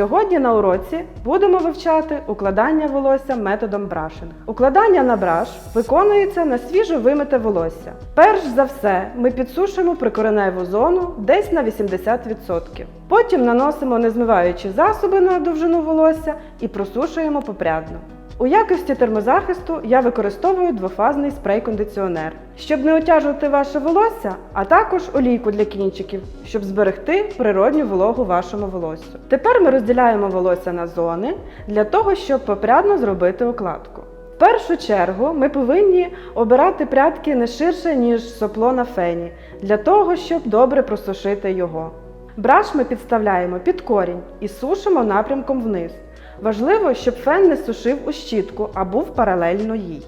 Сьогодні на уроці будемо вивчати укладання волосся методом брашинг. Укладання на браш виконується на свіжо вимите волосся. Перш за все, ми підсушимо прикореневу зону десь на 80%. Потім наносимо незмиваючі засоби на довжину волосся і просушуємо попрядно. У якості термозахисту я використовую двофазний спрей-кондиціонер, щоб не отяжувати ваше волосся, а також олійку для кінчиків, щоб зберегти природню вологу вашому волоссю. Тепер ми розділяємо волосся на зони для того, щоб попрядно зробити укладку. В першу чергу ми повинні обирати прядки не ширше, ніж сопло на фені, для того, щоб добре просушити його. Браш ми підставляємо під корінь і сушимо напрямком вниз. Важливо, щоб фен не сушив у щітку, а був паралельно їй.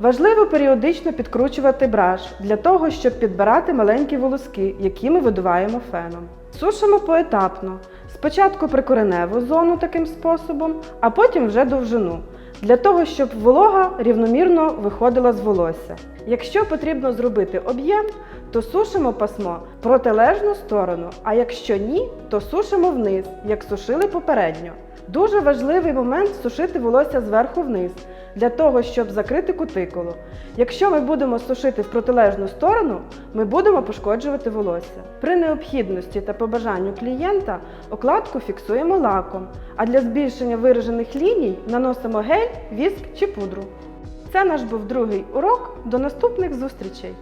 Важливо періодично підкручувати браш для того, щоб підбирати маленькі волоски, які ми видуваємо феном. Сушимо поетапно. Спочатку прикореневу зону таким способом, а потім вже довжину, для того, щоб волога рівномірно виходила з волосся. Якщо потрібно зробити об'єм, то сушимо пасмо в протилежну сторону, а якщо ні, то сушимо вниз, як сушили попередньо. Дуже важливий момент сушити волосся зверху вниз, для того, щоб закрити кутикулу. Якщо ми будемо сушити в протилежну сторону, ми будемо пошкоджувати волосся. При необхідності та побажанню клієнта окладку фіксуємо лаком, а для збільшення виражених ліній наносимо гель, віск чи пудру. Це наш був другий урок. До наступних зустрічей!